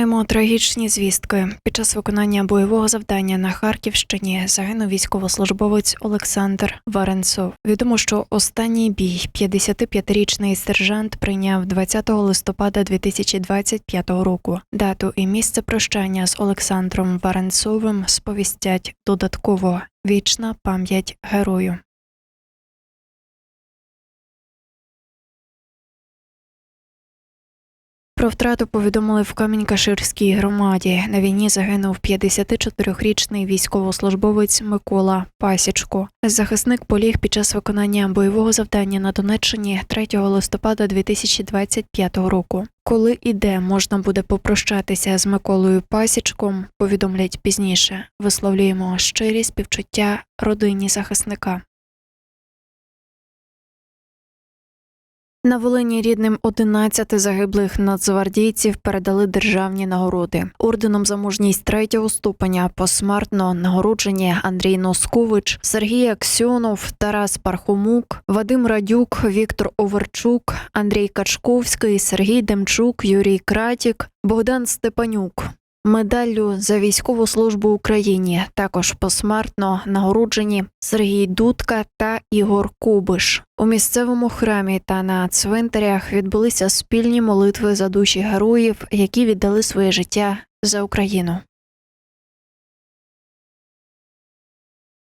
Маємо трагічні звістки. Під час виконання бойового завдання на Харківщині загинув військовослужбовець Олександр Варенцов. Відомо, що останній бій 55-річний сержант прийняв 20 листопада 2025 року. Дату і місце прощання з Олександром Варенцовим сповістять додатково. Вічна пам'ять герою. Про втрату повідомили в Камінь-Каширській громаді. На війні загинув 54-річний військовослужбовець Микола Пасічко. Захисник поліг під час виконання бойового завдання на Донеччині 3 листопада 2025 року. Коли і де можна буде попрощатися з Миколою Пасічком, повідомлять пізніше. Висловлюємо щирі співчуття родині захисника. На Волині рідним 11 загиблих нацгвардійців передали державні нагороди. Орденом за мужність третього ступеня посмертно нагороджені Андрій Носкович, Сергій Аксьонов, Тарас Пархомук, Вадим Радюк, Віктор Оверчук, Андрій Качковський, Сергій Демчук, Юрій Кратік, Богдан Степанюк. Медаллю за військову службу Україні також посмертно нагороджені Сергій Дудка та Ігор Кубиш. У місцевому храмі та на цвинтарях відбулися спільні молитви за душі героїв, які віддали своє життя за Україну.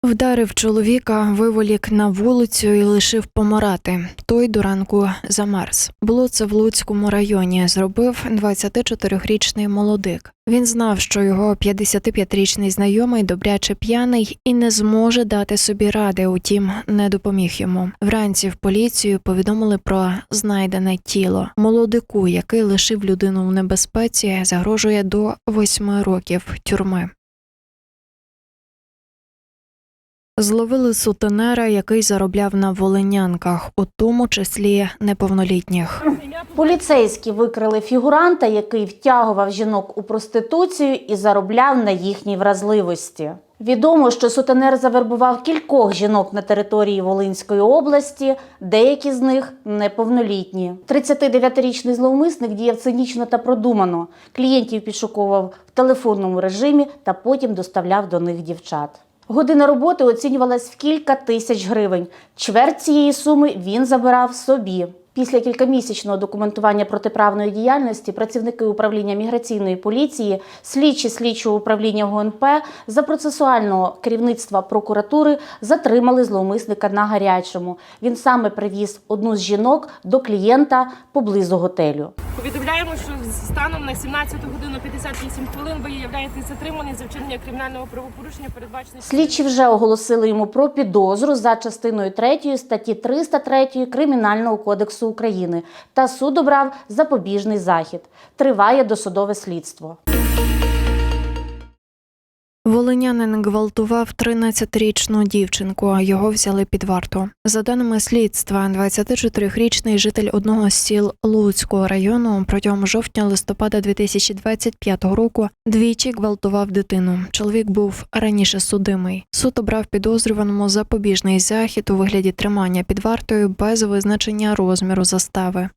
Вдарив чоловіка, виволік на вулицю і лишив помирати. Той до ранку замерз. Було це в Луцькому районі. Зробив 24-річний молодик. Він знав, що його 55-річний знайомий добряче п'яний і не зможе дати собі ради. Утім, не допоміг йому. Вранці в поліцію повідомили про знайдене тіло. Молодику, який лишив людину в небезпеці, загрожує до 8 років тюрми. Зловили сутенера, який заробляв на волинянках, у тому числі неповнолітніх. Поліцейські викрили фігуранта, який втягував жінок у проституцію і заробляв на їхній вразливості. Відомо, що сутенер завербував кількох жінок на території Волинської області, деякі з них неповнолітні. 39-річний зловмисник діяв цинічно та продумано. Клієнтів підшуковував в телефонному режимі та потім доставляв до них дівчат. Година роботи оцінювалась в кілька тисяч гривень. Чверть цієї суми він забирав собі. Після кількамісячного документування протиправної діяльності працівники управління міграційної поліції, слідчі слідчого управління ГУНП за процесуального керівництва прокуратури затримали зловмисника на гарячому. Він саме привіз одну з жінок до клієнта поблизу готелю. Повідомляємо, що станом на 17 годину 58 хвилин ви являєтесь затримані за вчинення кримінального правопорушення, передбаченого Слідчі вже оголосили йому про підозру за частиною 3 статті 303 Кримінального кодексу України та суд обрав запобіжний захід. Триває досудове слідство. Волинянин гвалтував 13-річну дівчинку, а його взяли під варту. За даними слідства, 24-річний житель одного з сіл Луцького району протягом жовтня-листопада 2025 року двічі гвалтував дитину. Чоловік був раніше судимий. Суд обрав підозрюваному запобіжний захід у вигляді тримання під вартою без визначення розміру застави.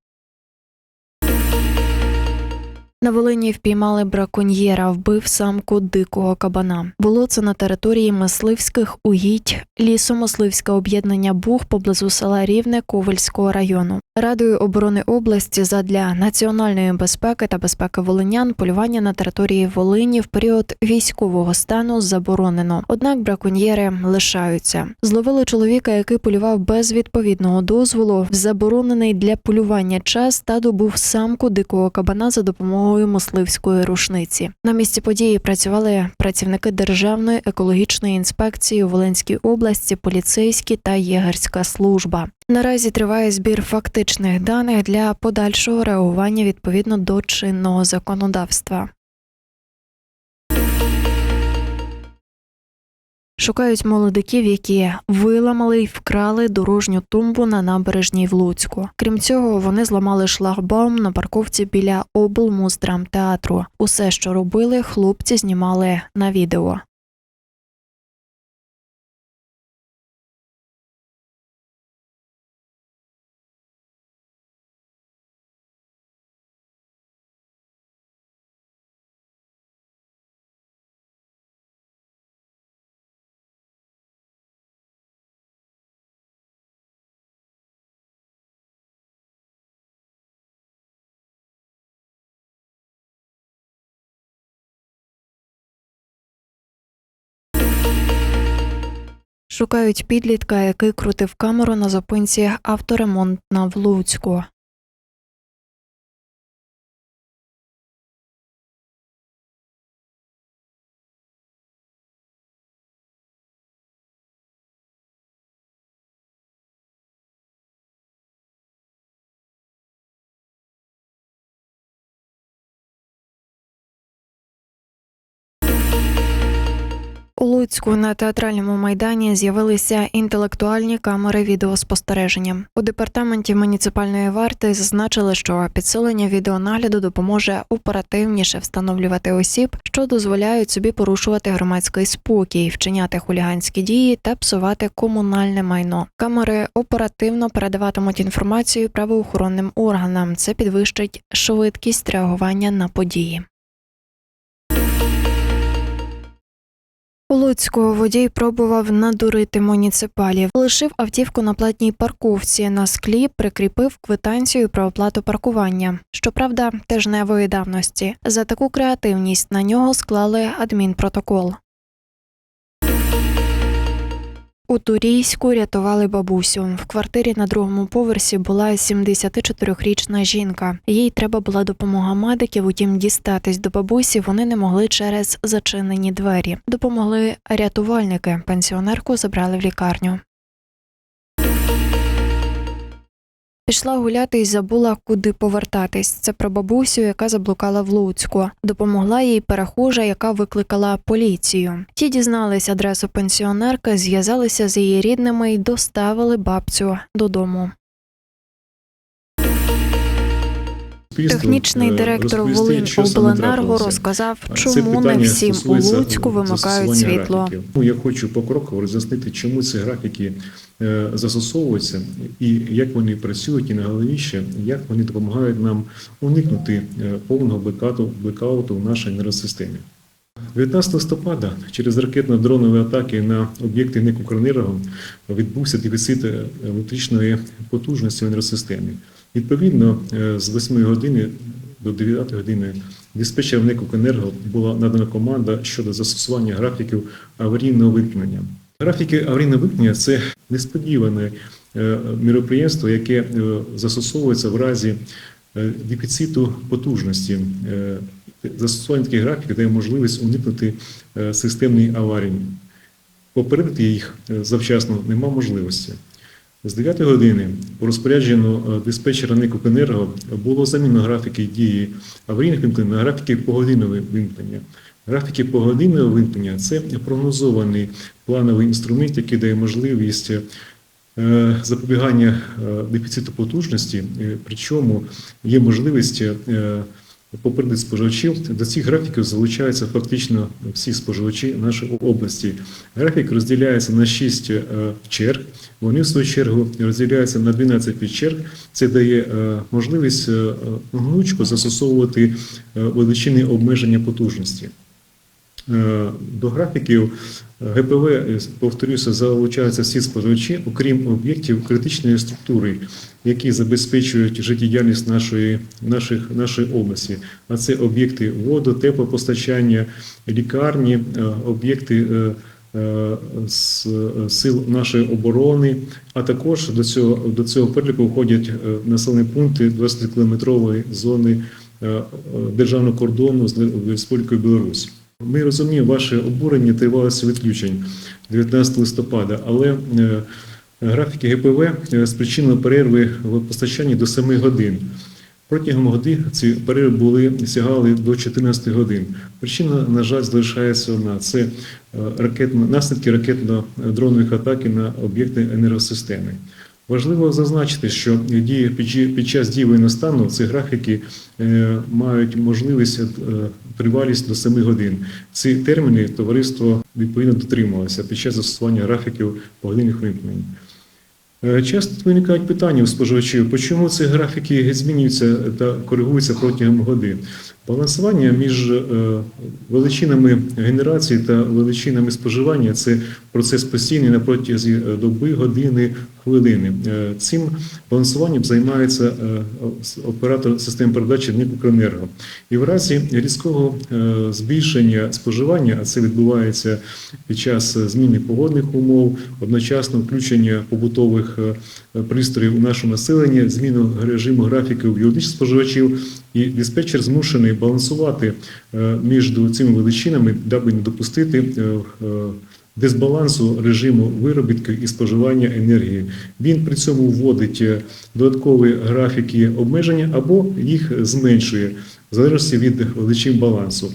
На Волині впіймали браконьєра, вбив самку дикого кабана. Було це на території мисливських угідь лісомисливське об'єднання Буг поблизу села Рівне Ковальського району. Радою оборони області задля національної безпеки та безпеки волинян полювання на території Волині в період військового стану заборонено. Однак браконьєри лишаються. Зловили чоловіка, який полював без відповідного дозволу в заборонений для полювання час та добув самку дикого кабана за допомогою мисливської рушниці. На місці події працювали працівники Державної екологічної інспекції у Волинській області, поліцейські та єгерська служба. Наразі триває збір фактичних даних для подальшого реагування відповідно до чинного законодавства. Шукають молодиків, які виламали й вкрали дорожню тумбу на набережній в Луцьку. Крім цього, вони зламали шлагбаум на парковці біля облмуздрамтеатру. Усе, що робили, хлопці знімали на відео. Шукають підлітка, який крутив камеру на зупинці авторемонтна в Луцьку. Луцьку на театральному майдані з'явилися інтелектуальні камери відеоспостереження. У департаменті муніципальної варти зазначили, що підсилення відеонагляду допоможе оперативніше встановлювати осіб, що дозволяють собі порушувати громадський спокій, вчиняти хуліганські дії та псувати комунальне майно. Камери оперативно передаватимуть інформацію правоохоронним органам. Це підвищить швидкість реагування на події. У Луцьку водій пробував надурити муніципалів. Лишив автівку на платній парковці. На склі прикріпив квитанцію про оплату паркування. Щоправда, тижневої давності. За таку креативність на нього склали адмінпротокол. У Турійську рятували бабусю. В квартирі на другому поверсі була 74-річна жінка. Їй треба була допомога медиків, утім дістатись до бабусі вони не могли через зачинені двері. Допомогли рятувальники. Пенсіонерку забрали в лікарню. Пішла гуляти і забула, куди повертатись. Це про бабусю, яка заблукала в Луцьку. Допомогла їй перехожа, яка викликала поліцію. Ті дізнались адресу пенсіонерки, зв'язалися з її рідними і доставили бабцю додому. Технічний е, директор Волинь обленерго розказав, чому не всім у Луцьку вимикають світло. Ну, Я хочу покроково роз'яснити, чому ці графіки застосовуються і як вони працюють, і найголовніше, як вони допомагають нам уникнути е, повного блекауту, в нашій енергосистемі. 19 листопада через ракетно-дронові атаки на об'єкти «Укренерго» відбувся дефіцит е, електричної потужності в енергосистемі. Відповідно, е, з 8 години до 9 години диспетчерам НЕК «Укренерго» була надана команда щодо застосування графіків аварійного вимкнення. Графіки аварійного вимкнення це несподіване е, міроприємство, яке е, застосовується в разі е, дефіциту потужності. Застосування таких графіків дає можливість уникнути системної аварії. Попередити їх завчасно нема можливості. З 9 години по розпорядженню диспетчера НЕК «Укренерго» було замінено графіки дії аварійних вимкнень на графіки погодинного вимкнення. Графіки погодинного вимкнення це прогнозований плановий інструмент, який дає можливість е, запобігання е, дефіциту потужності, причому є можливість е, попередити споживачів. До цих графіків залучаються фактично всі споживачі нашої області. Графік розділяється на 6 е, черг. Вони в свою чергу розділяються на 12 підчерг. Це дає можливість гнучко застосовувати величини обмеження потужності. Е, До графіків е, ГПВ, е, повторюся, залучаються всі споживачі, окрім об'єктів критичної структури, які забезпечують життєдіяльність нашої, наших, нашої області. А це об'єкти воду, теплопостачання, лікарні, об'єкти з сил нашої оборони, а також до цього, до цього переліку входять населені пункти 20-кілометрової зони е, е, державного кордону з Республікою Білорусь. Ми розуміємо ваше обурення тривалості відключень 19 листопада, але е, графіки ГПВ е, спричинили перерви в постачанні до 7 годин. Протягом годин ці перерви були сягали до 14 годин. Причина, на жаль, залишається одна: це е, ракетно, наслідки ракетно-дронових атак на об'єкти енергосистеми. Важливо зазначити, що дії під, час дії воєнного ці графіки е, мають можливість е, тривалість до 7 годин. Ці терміни товариство відповідно дотримувалося під час застосування графіків погодинних вимкнень. Е, Часто виникають питання у споживачів, чому ці графіки змінюються та коригуються протягом годин. Балансування між е, величинами генерації та величинами споживання це процес постійний на протязі е, доби, години, хвилини. Е, Цим балансуванням займається оператор системи передачі НИК «Укренерго». І в разі різкого збільшення споживання, а це відбувається під час зміни погодних умов, одночасно включення побутових пристроїв у наше населення, зміну режиму графіків юридичних споживачів, і диспетчер змушений балансувати е, між цими величинами, даби не допустити е, е, дисбалансу режиму виробітку і споживання енергії. Він при цьому вводить додаткові графіки обмеження або їх зменшує в залежності від величин балансу.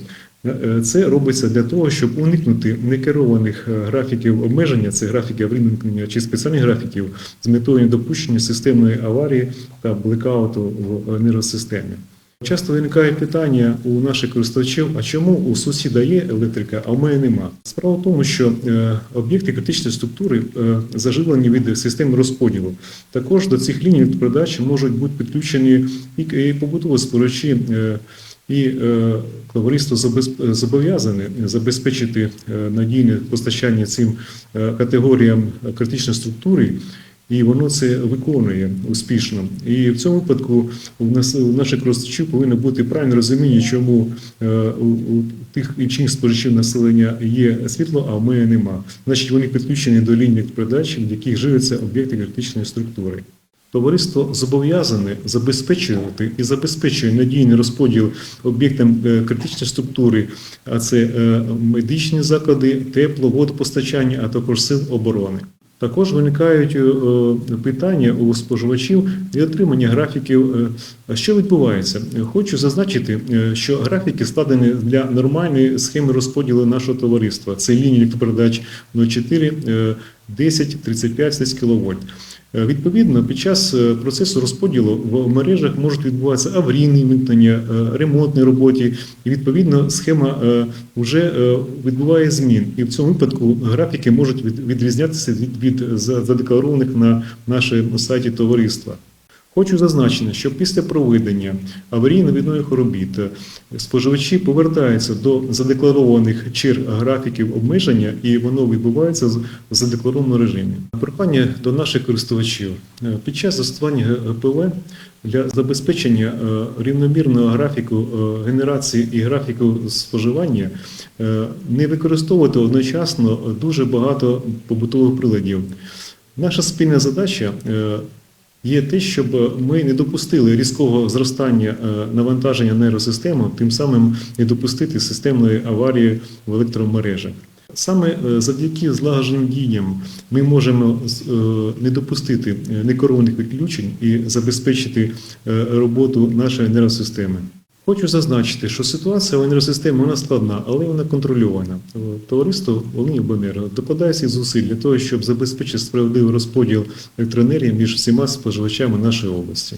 Це робиться для того, щоб уникнути некерованих графіків обмеження, це графіки виникнення чи спеціальних графіків з метою недопущення системної аварії та блекауту в енергосистемі. Часто виникає питання у наших користувачів: а чому у сусіда є електрика, а в мене нема? Справа в тому, що е, об'єкти критичної структури е, заживлені від системи розподілу. Також до цих ліній передач можуть бути підключені і, побутові споживачі. е, і е, товариство забез- зобов'язане забезпечити е, надійне постачання цим е, категоріям критичної структури, і воно це виконує успішно. І в цьому випадку у нас у наших користувачів повинно бути правильне розуміння, чому е, у, у тих інших споживачів населення є світло, а в мене нема. Значить, вони підключені до ліній передач, в яких живляться об'єкти критичної структури. Товариство зобов'язане забезпечувати і забезпечує надійний розподіл об'єктам е, критичної структури, а це е, медичні заклади, тепло, водопостачання, а також сил оборони. Також виникають е, е, питання у споживачів і отримання графіків. е, Що відбувається? Хочу зазначити, що графіки складені для нормальної схеми розподілу нашого товариства. Це лінії електропередач 04, е, 10, 35, 30 кВт. Е, Відповідно, під час е, процесу розподілу в мережах можуть відбуватися аварійні вимкнення, е, ремонтні роботи, і відповідно схема вже відбуває змін. І в цьому випадку графіки можуть від- відрізнятися від, від за- задекларованих на нашому сайті товариства. Хочу зазначити, що після проведення аварійно-віднових робіт е, споживачі повертаються до задекларованих черг графіків обмеження, і воно відбувається в задекларованому режимі. Прохання до наших користувачів Е, під час застосування ГПВ для забезпечення е, рівномірного графіку генерації і графіку споживання не використовувати одночасно дуже багато побутових приладів. Наша спільна задача є те, щоб ми не допустили різкого зростання е, навантаження нейросистеми, тим самим не допустити системної аварії в електромережах. Саме е, завдяки злагодженим діям ми можемо е, не допустити некорованих відключень і забезпечити роботу нашої енергосистеми. Хочу зазначити, що ситуація в енергосистемі вона складна, але вона контрольована. Товариство Товариство Волинівбенерго докладає всіх зусиль для того, щоб забезпечити справедливий розподіл електроенергії між всіма споживачами нашої області.